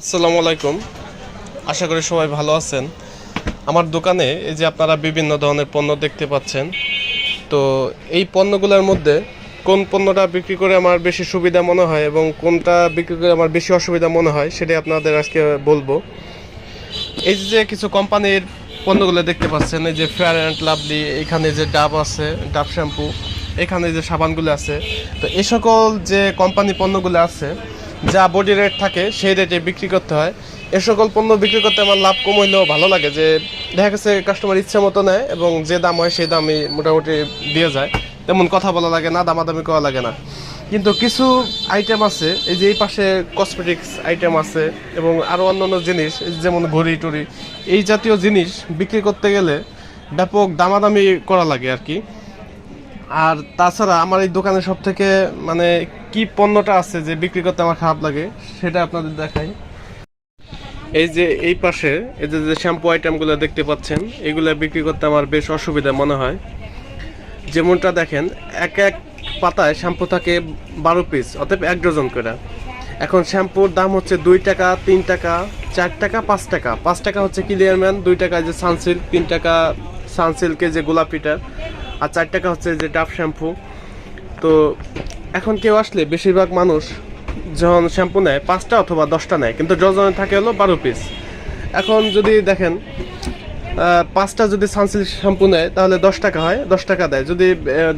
আসসালামু আলাইকুম। আশা করি সবাই ভালো আছেন। আমার দোকানে এই যে আপনারা বিভিন্ন ধরনের পণ্য দেখতে পাচ্ছেন, তো এই পণ্যগুলোর মধ্যে কোন পণ্যটা বিক্রি করে আমার বেশি সুবিধা মনে হয় এবং কোনটা বিক্রি করে আমার বেশি অসুবিধা মনে হয় সেটাই আপনাদের আজকে বলব। এই যে কিছু কোম্পানির পণ্যগুলো দেখতে পাচ্ছেন, এই যে ফেয়ার অ্যান্ড লাভলি এখানে যে ডাব আছে, ডাব শ্যাম্পু, এখানে যে সাবানগুলো আছে, তো এই সকল যে কোম্পানি পণ্যগুলো আছে যা বডি রেট থাকে, সেই রেটে বিক্রি করতে হয়। এ সকল পণ্য বিক্রি করতে আমার লাভ কম হইলেও ভালো লাগে যে, দেখা গেছে কাস্টমার ইচ্ছা মতো নেয় এবং যে দাম হয় সেই দামই মোটামুটি দিয়ে যায়। তেমন কথা বলা লাগে না, দামাদামি করা লাগে না। কিন্তু কিছু আইটেম আছে, এই যে এই পাশে কসমেটিক্স আইটেম আছে এবং আরও অন্যান্য জিনিস যেমন ঘড়ি টড়ি, এই জাতীয় জিনিস বিক্রি করতে গেলে ব্যাপক দামাদামি করা লাগে আর কি। আর তাছাড়া আমার এই দোকানে সব থেকে মানে কি পণ্যটা আছে যে বিক্রি করতে আমার খারাপ লাগে, সেটা আপনাদের দেখাই। এই যে এই পাশে, এই যে যে শ্যাম্পু আইটেমগুলো দেখতে পাচ্ছেন, এগুলো বিক্রি করতে আমার বেশ অসুবিধা মনে হয়। যেমনটা দেখেন, এক এক পাতায় শ্যাম্পু থাকে বারো পিস অতএব এক ডজন করে। এখন শ্যাম্পুর দাম হচ্ছে দুই টাকা, তিন টাকা, চার টাকা, পাঁচ টাকা। পাঁচ টাকা হচ্ছে ক্লিয়ারম্যান দুই টাকা যে সানসিল্ক তিন টাকা সানসিল্কের যে গোলাপিটা, আর চার টাকা হচ্ছে যে ডাব শ্যাম্পু তো এখন কেউ আসলে বেশিরভাগ মানুষ যখন শ্যাম্পু নেয়, পাঁচটা অথবা দশটা নেয়, কিন্তু ডজনে থাকে হলো বারো পিস এখন যদি দেখেন পাঁচটা যদি সানসিল্ক শ্যাম্পু নেয়, তাহলে দশ টাকা হয়, দশ টাকা দেয়। যদি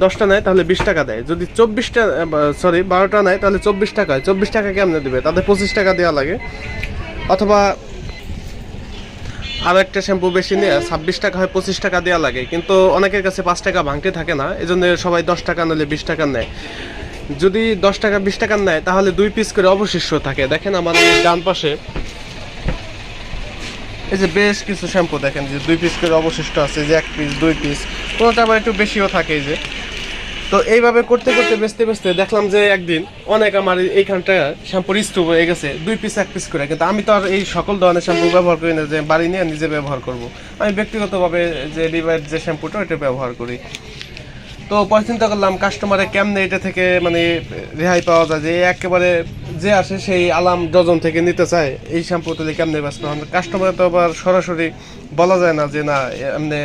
দশটা নেয়, তাহলে বিশ টাকা দেয়। যদি চব্বিশটা সরি বারোটা নেয়, তাহলে চব্বিশ টাকা হয়। চব্বিশ টাকা কেমনে দেবে? তাদের পঁচিশ টাকা দেওয়া লাগে। অথবা আরও একটা শ্যাম্পু বেশি নিয়ে, ছাব্বিশ টাকা হয়, পঁচিশ টাকা দেওয়া লাগে। কিন্তু অনেকের কাছে পাঁচ টাকা ভাঙতে থাকে না এই জন্য সবাই দশ টাকা নিলে বিশ টাকা নেয়। যদি দশ টাকা, বিশ টাকা নেয়, তাহলে দুই পিস করে অবশিষ্ট থাকে। দেখেন এই ডান পাশে। এই যে বেশ কিছু শ্যাম্পু দেখেন, যে দুই পিস করে অবশিষ্ট আছে যে এক পিস দুই পিস কোনোটা আবার একটু বেশিও থাকে যে। তো এইভাবে করতে করতে, বেচতে বেচতে দেখলাম যে একদিন অনেক আমার এইখানটা শ্যাম্পুর স্তূপ হয়ে গেছে, দুই পিস এক পিস করে। কিন্তু আমি তো আর এই সকল ধরনের শ্যাম্পু ব্যবহার করি না, যে বাড়ি নিয়ে নিজে ব্যবহার করব। আমি ব্যক্তিগতভাবে যে রিভাইড যে শ্যাম্পুটা, ওইটা ব্যবহার করি। তো পরে চিন্তা করলাম কাস্টমারে কেমনে এটা থেকে মানে রেহাই পাওয়া যায় যে একেবারে যে আসে সেই আলাম ডজন থেকে নিতে চায়, এই শ্যাম্পু তুলে কেমনে ব্যস্ত হন কাস্টমার তো আবার সরাসরি বলা যায় না যে না, এমনি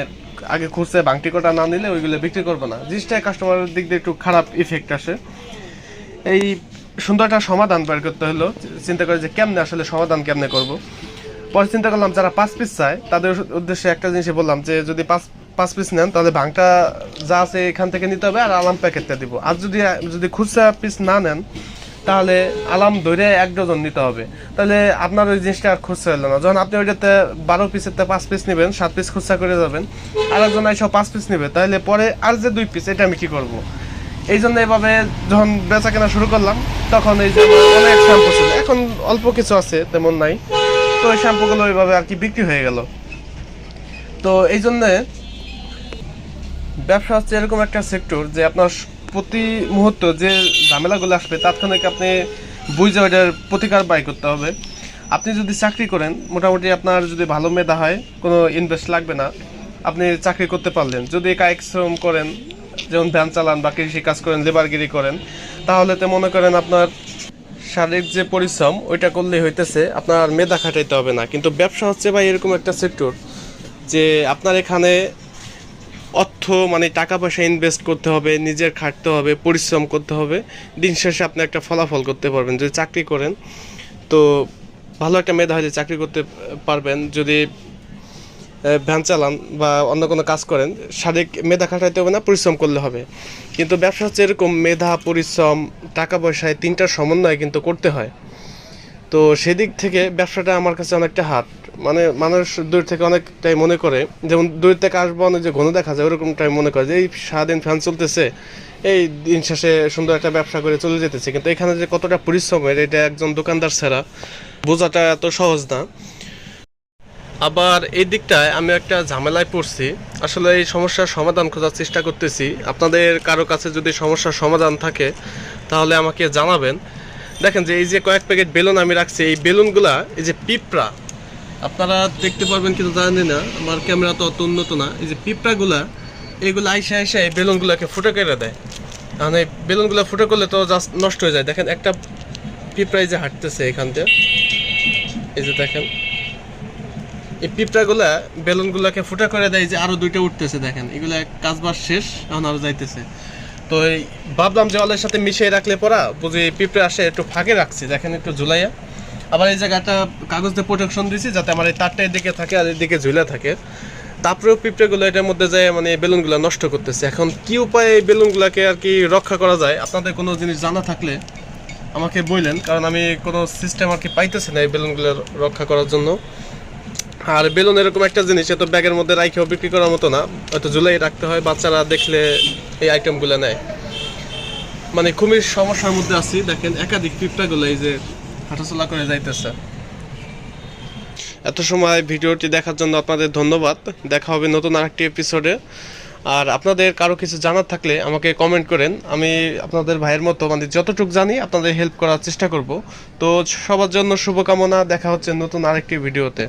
আগে খুঁজছে, বাংটি কটা না নিলে ওইগুলো বিক্রি করব না। জিনিসটা কাস্টমারের দিক দিয়ে একটু খারাপ ইফেক্ট আসে। এই সুন্দর একটা সমাধান বের করতে হলো, চিন্তা করে যে কেমনে আসলে সমাধান কেমনে করব। পরে চিন্তা করলাম যারা পাঁচ পিস চায়, তাদের উদ্দেশ্যে একটা জিনিসই বললাম যে যদি পাঁচ পাঁচ পিস নেন, তাহলে ভাঙটা যা আছে এখান থেকে নিতে হবে আর আলাম প্যাকেটটা দিব। আর যদি যদি খুচরা পিস না নেন, তাহলে আলাম ধরে এক ডজন নিতে হবে। তাহলে আপনার ওই জিনিসটা আর খুচরা হলো না। যখন আপনি ওইটাতে বারো পিসের পাঁচ পিস নেবেন, সাত পিস খুচরা করে যাবেন আর একজন এসব পাঁচ পিস নেবে। তাহলে পরে আর যে দুই পিস এটা আমি কি করব? এই জন্য এভাবে যখন বেচা কেনা শুরু করলাম, তখন এই যে অনেক শ্যাম্পু ছিল। এখন অল্প কিছু আছে, তেমন নাই। তো ওই শ্যাম্পুগুলো ওইভাবে আর কি বিক্রি হয়ে গেল। তো এই জন্যে ব্যবসা হচ্ছে এরকম একটা সেক্টর যে আপনার প্রতি মুহূর্ত যে ঝামেলাগুলো আসবে তাৎক্ষণিক আপনি বুঝে ওইটার প্রতিকার বাই করতে হবে। আপনি যদি চাকরি করেন, মোটামুটি আপনার যদি ভালো মেধা হয়, কোনো ইনভেস্ট লাগবে না, আপনি চাকরি করতে পারলেন। যদি কায়িক শ্রম করেন, যেমন ভ্যান চালান বা কৃষি কাজ করেন, লেবারগিরি করেন, তাহলে তো মনে করেন আপনার শারীরিক যে পরিশ্রম, ওইটা করলে হইতেছে, আপনার মেধা খাটাইতে হবে না। কিন্তু ব্যবসা হচ্ছে ভাই এরকম একটা সেক্টর যে আপনার এখানে অর্থ মানে টাকা পয়সা ইনভেস্ট করতে হবে, নিজের খাটতে হবে, পরিশ্রম করতে হবে। দিন শেষে আপনি একটা ফলাফল করতে পারবেন যদি চাকরি করেন। তো ভালো একটা মেধা হলে চাকরি করতে পারবেন। যদি ভ্যান চালান বা অন্য কোনো কাজ করেন, শারীরিক মেধা খাটাইতে হবে না, পরিশ্রম করলে হবে। কিন্তু ব্যবসা হচ্ছে এরকম মেধা, পরিশ্রম, টাকা পয়সায় তিনটার সমন্বয় কিন্তু করতে হয়। তো সেদিক থেকে ব্যবসাটা আমার কাছে অনেকটা হাত। মানে মানুষ দূর থেকে অনেকটাই মনে করে। যেমন দূর থেকে আসব, অনেক যে ঘন দেখা যায়, ওরকমটাই মনে করে যে, এই সারাদিন ফ্যান চলতেছে, এই দিন শেষে সুন্দর একটা ব্যবসা করে চলে যেতেছে। কিন্তু এখানে যে কতটা পরিশ্রমের এটা একজন দোকানদার ছাড়া বোঝাটা এত সহজ না। আবার এই দিকটায় আমি একটা ঝামেলায় পড়ছি। আসলে এই সমস্যার সমাধান খোঁজার চেষ্টা করতেছি। আপনাদের কারও কাছে যদি সমস্যার সমাধান থাকে, তাহলে আমাকে জানাবেন। দেখেন যে এই যে কয়েক প্যাকেট বেলুন আমি রাখছি, এই বেলুনগুলা, এই যে পিঁপড়া, আপনারা দেখতে পারবেন কিন্তু জানি না, আমার ক্যামেরা তো অত উন্নত না, এই যে পিঁপড়াগুলা এইগুলো আইসা আইসা এই বেলুনগুলোকে ফুটো করে দেয়। এই বেলুনগুলো ফুটো করলে তো জাস্ট নষ্ট হয়ে যায়। দেখেন একটা পিঁপড়াই যে হাঁটতেছে এখান থেকে এই যে দেখেন, এই পিঁপড়াগুলা বেলুনগুলাকে ফুটা করে দেয় যে আরও দুইটা উঠতেছে, দেখেন। এগুলা কাজবাজ শেষ, এখন আরও যাইতেছে। তো এই ভাবলাম যে ওলের সাথে মিশিয়ে রাখলে পরা, বুঝি পিঁপড়ে আসে একটু ফাঁকে রাখছি, দেখেন একটু ঝুলাইয়া। আবার এই জায়গাটা কাগজ দিয়ে প্রোটেকশন দিয়েছি যাতে আমার এই তারটা এদিকে থাকে আর এদিকে ঝুলে থাকে। তারপরেও পিঁপড়েগুলো এটার মধ্যে যায় মানে বেলুনগুলো নষ্ট করতেছে। এখন কি উপায়ে এই বেলুনগুলোকে আর কি রক্ষা করা যায়? আপনাদের কোনো জিনিস জানা থাকলে আমাকে বললেন, কারণ আমি কোনো সিস্টেম আর কি পাইতেছি না এই বেলুনগুলো রক্ষা করার জন্য। আর বেলুন এরকম একটা জিনিস এত ব্যাগের মধ্যে রাইখেও বিক্রি করার মতো না। হয়তো ঝুলাই রাখতে হয়, বাচ্চারা দেখলে এই আইটেমগুলো নেয়। মানে খুবই সমস্যার মধ্যে আছি। দেখেন, একাধিক পিঁপড়াগুলো এই যে হাঁটাচলা করে যাইতেছে। এত সময় ভিডিওটি দেখার জন্য আপনাদের ধন্যবাদ। দেখা হবে নতুন আরেকটি এপিসোডে আর আপনাদের কারও কিছু জানার থাকলে আমাকে কমেন্ট করেন। আমি আপনাদের ভাইয়ের মতো মানে যতটুকু জানি আপনাদের হেল্প করার চেষ্টা করব। তো সবার জন্য শুভকামনা। দেখা হচ্ছে নতুন আরেকটি ভিডিওতে